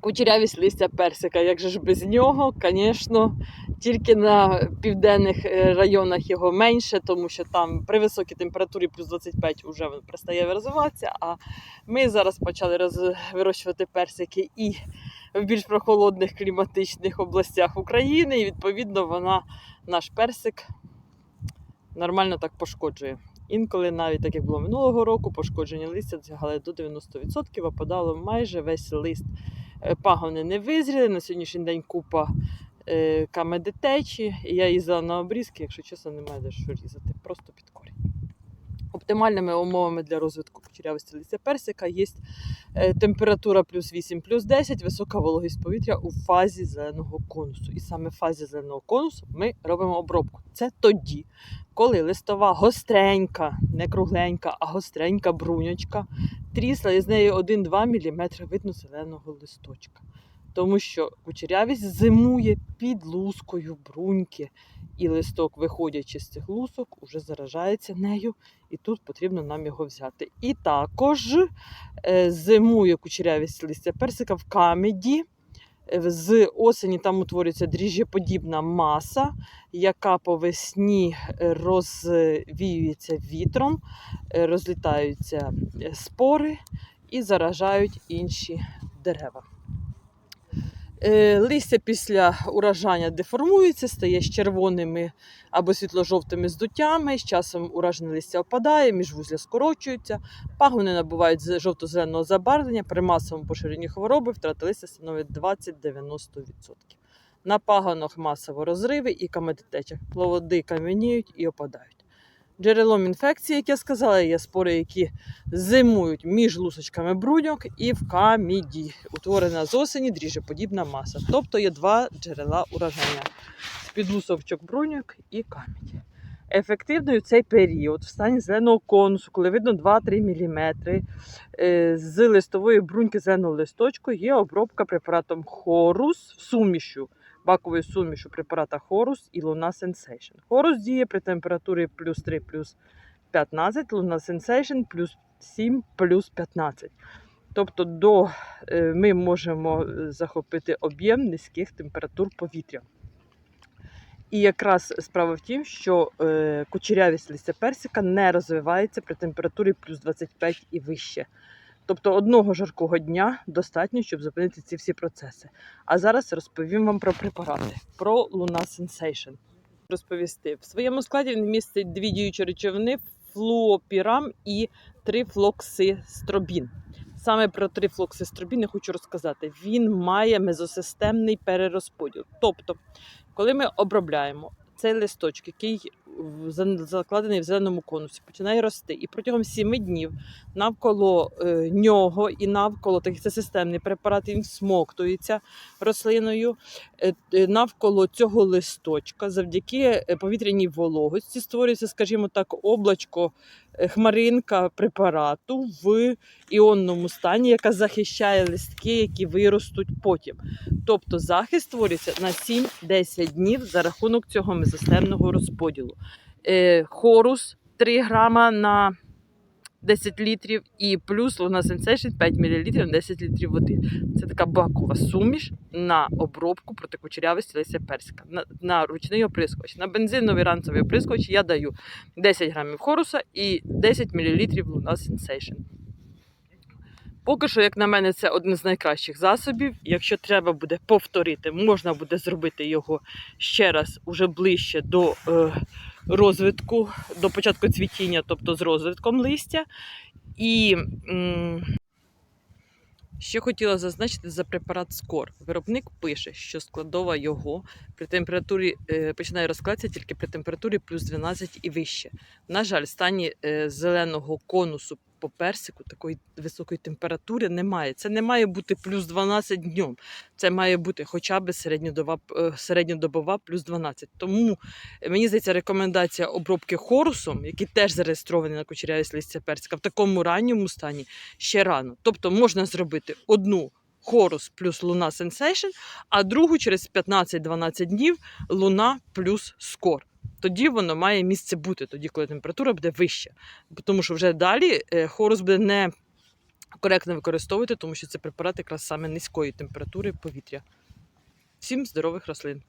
кучерявість листя персика. Як же ж без нього, звісно, тільки на південних е, районах його менше, тому що там при високій температурі плюс 25 вже перестає розвиватися. А ми зараз почали роз... вирощувати персики і в більш прохолодних кліматичних областях України, і відповідно вона наш персик нормально так пошкоджує. Інколи навіть так як було минулого року, пошкодження листя досягали до 90%, опадало майже весь лист. Е, Пагони не визріли. На сьогоднішній день купа е, камеди течі. Я їздила на обрізки, якщо чесно, немає де що різати, просто під. Оптимальними умовами для розвитку кучерявості листя персика є е, температура плюс 8, плюс 10, висока вологість повітря у фазі зеленого конусу. І саме в фазі зеленого конусу ми робимо обробку. Це тоді, коли листова гостренька, не кругленька, а гостренька бруньочка, трісла і з неї 1-2 мм видно зеленого листочка. Тому що кучерявість зимує під лускою бруньки, і листок, виходячи з цих лусок, уже заражається нею, і тут потрібно нам його взяти. І також е, зимує кучерявість листя персика в камеді. Е, З осені там утворюється дріжджеподібна маса, яка по весні е, розвіюється вітром, розлітаються спори і заражають інші дерева. Е, Листя після уражання деформується, стає з червоними або світло-жовтими здуттями. З часом уражене листя опадає, міжвузля скорочуються, пагони набувають жовто-зеленого забарвлення, при масовому поширенні хвороби втрата листя становить 20-90%. На пагонах масово розриви і камедотеча. Плоди кам'яніють і опадають. Джерелом інфекції, як я сказала, є спори, які зимують між лусочками бруньок і в каміді. Утворена з осені дріжеподібна маса. Тобто є два джерела ураження з-під лусочок бруньок і каміді. Ефективною цей період в стані зеленого конусу, коли видно 2-3 мм з листової бруньки зеленого листочку, є обробка препаратом Хорус в сумішу, баковою сумішу препарата Хорус і Луна Sensation. Хорус діє при температурі плюс 3 плюс 15, Луна Sensation плюс 7 плюс 15. Тобто до, е, ми можемо е, захопити об'єм низьких температур повітря. І якраз справа в тім, що е, кучерявість листя персика не розвивається при температурі плюс 25 і вище. Тобто одного жаркого дня достатньо, щоб зупинити ці всі процеси. А зараз розповім вам про препарати, про Luna Sensation. Розповісти в своєму складі він містить дві діючі речовини флуопірам і трифлоксистробін. Саме про трифлоксистробін я хочу розказати. Він має мезосистемний перерозподіл. Тобто, коли ми обробляємо цей листочок, який закладений в зеленому конусі, починає рости, і протягом 7 днів навколо е, нього і навколо таких це системний препарат, він всмоктується рослиною. Е, е, навколо цього листочка, завдяки е, повітряній вологості, створюється, скажімо так, облачко, хмаринка препарату в іонному стані, яка захищає листки, які виростуть потім. Тобто захист створюється на 7-10 днів за рахунок цього мезосистемного розподілу. Хорус 3 грама на 10 літрів і плюс Luna Sensation 5 мл на 10 літрів води. Це така бакова суміш на обробку проти кучерявості листя на, на ручний оприскувач. На бензиновий ранцевий оприскувач я даю 10 грамів хоруса і 10 мл Luna Sensation. Поки що, як на мене, це один з найкращих засобів. Якщо треба буде повторити, можна буде зробити його ще раз уже ближче до е, розвитку, до початку цвітіння, тобто з розвитком листя. І ще хотіла зазначити за препарат Скор. Виробник пише, що складова його при температурі е, починає розкладатися тільки при температурі плюс 12 і вище. На жаль, в стані е, зеленого конусу по персику такої високої температури немає. Це не має бути плюс 12 днем. Це має бути хоча б середньодоба, е, середньодобова плюс 12. Тому е, мені здається, рекомендація обробки хорусом, який теж зареєстрований на кучерявість листя персика, в такому ранньому стані ще рано. Тобто можна зробити одну. Хорус плюс Луна Sensation, а другу через 15-12 днів Луна плюс скор. Тоді воно має місце бути, тоді, коли температура буде вища. Тому що вже далі е, хорус буде не коректно використовувати, тому що це препарат якраз саме низької температури повітря. Всім здорових рослин!